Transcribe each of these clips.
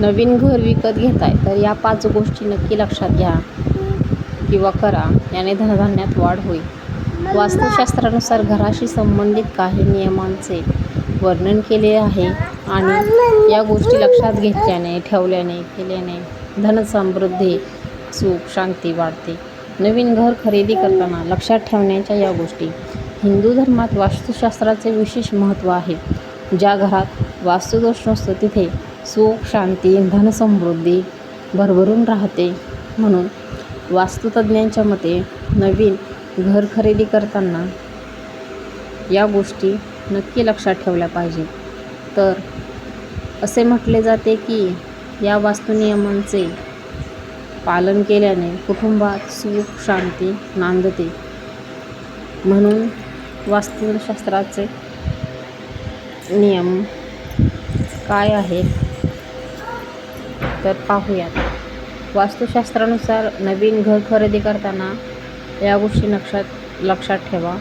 नवीन घर विकत घेताय तर या पाच गोष्टी नक्की लक्षात घ्या किंवा करा. याने धनधान्यात वाढ होईल. वास्तुशास्त्रानुसार घराशी संबंधित काही नियमांचे वर्णन केले आहे आणि या गोष्टी लक्षात घेतल्याने ठेवल्याने केल्याने धनसमृद्धी सुख शांती वाढते. नवीन घर खरेदी करताना लक्षात ठेवण्याच्या या गोष्टी. हिंदू धर्मात वास्तुशास्त्राचे विशेष महत्त्व आहे. ज्या घरात वास्तुदोष नसतो तिथे सुख शांती धनसमृद्धी भरभरून राहते. म्हणून वास्तुतज्ञांच्या मते नवीन घर खरेदी करताना या गोष्टी नक्की लक्षात ठेवल्या पाहिजेत. तर असे म्हटले जाते की या वास्तुनियमांचे पालन केल्याने कुटुंबात सुख शांती नांदते. म्हणून वास्तुशास्त्राचे नियम काय आहेत? तर पाहूयात. वास्तुशास्त्रानुसार नवीन घर खरेदी करताना या गोष्टी लक्षात लक्षात ठेवा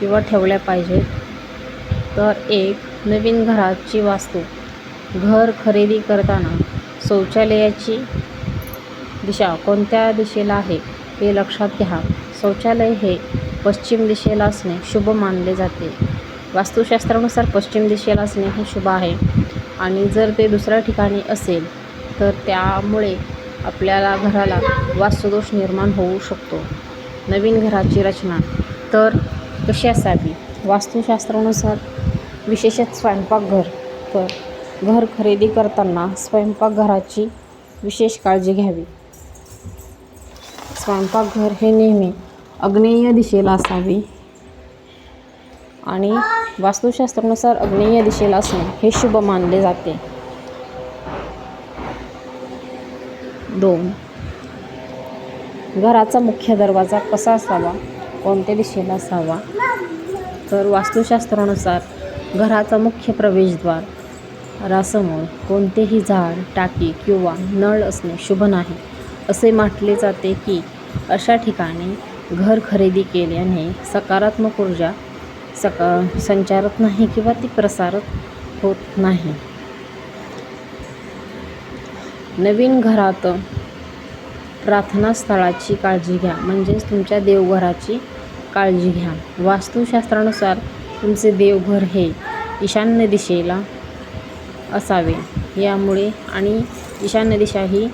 किंवा ठेवल्या पाहिजेत. तर एक नवीन घराची वास्तू. घर खरेदी करताना शौचालयाची दिशा कोणत्या दिशेला आहे हे लक्षात घ्या. शौचालय हे पश्चिम दिशेला असणे शुभ मानले जाते. वास्तुशास्त्रानुसार पश्चिम दिशेला असणे हे शुभ आहे. आणि जर ते दुसऱ्या ठिकाणी असेल तर त्यामुळे आपल्याला घराला वास्तुदोष निर्माण होऊ शकतो. नवीन घराची रचना. तर कशी असावी वास्तुशास्त्रानुसार विशेषत स्वयंपाकघर. तर घर खरेदी करताना स्वयंपाकघराची विशेष काळजी घ्यावी. स्वयंपाकघर हे नेहमी आग्नेय दिशेला असावे आणि वास्तुशास्त्रानुसार आग्नेय दिशेला असणे हे शुभ मानले जाते. दोन. घराचा मुख्य दरवाजा कसा असावा? कोणत्या दिशेला असावा? तर वास्तुशास्त्रानुसार घराचा मुख्य प्रवेशद्वार. रासमोर कोणतेही झाड टाकी किंवा नळ असणे शुभ नाही असे म्हटले जाते की अशा ठिकाणी घर खरेदी केल्याने सकारात्मक ऊर्जा सका संचारत नाही किंवा ती प्रसारत होत नाही. नवीन घरात प्रार्थनास्थळाची काळजी घ्या. म्हणजेच तुमच्या देवघराची काळजी घ्या. वास्तुशास्त्रानुसार तुमचे देवघर हे ईशान्य दिशेला असावे. यामुळे आणि ईशान्य दिशा ही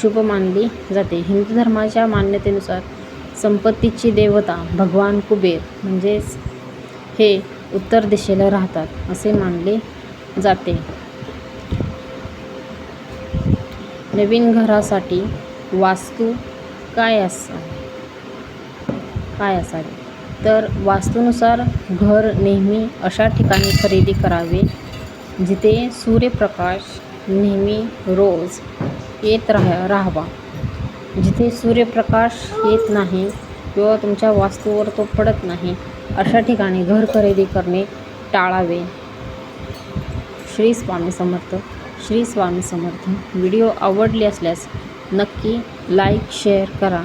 शुभ मानली जाते. हिंदू धर्माच्या मान्यतेनुसार संपत्तीची देवता भगवान कुबेर म्हणजेच हे उत्तर दिशेला राहतात असे मानले जाते. नवीन घरासाठी वास्तू काय असा? काय असावे? तर वास्तूनुसार घर नेहमी अशा ठिकाणी खरेदी करावे जिथे सूर्यप्रकाश नेहमी रोज येत राह राहावा. जिथे सूर्यप्रकाश येत नाही किंवा तुमच्या वास्तूवर तो पडत नाही अशा ठिकाणी घर खरेदी करणे टाळावे. श्री स्वामी समर्थ श्री स्वामी समर्थ. व्हिडिओ आवडले असल्यास नक्की लाईक शेअर करा.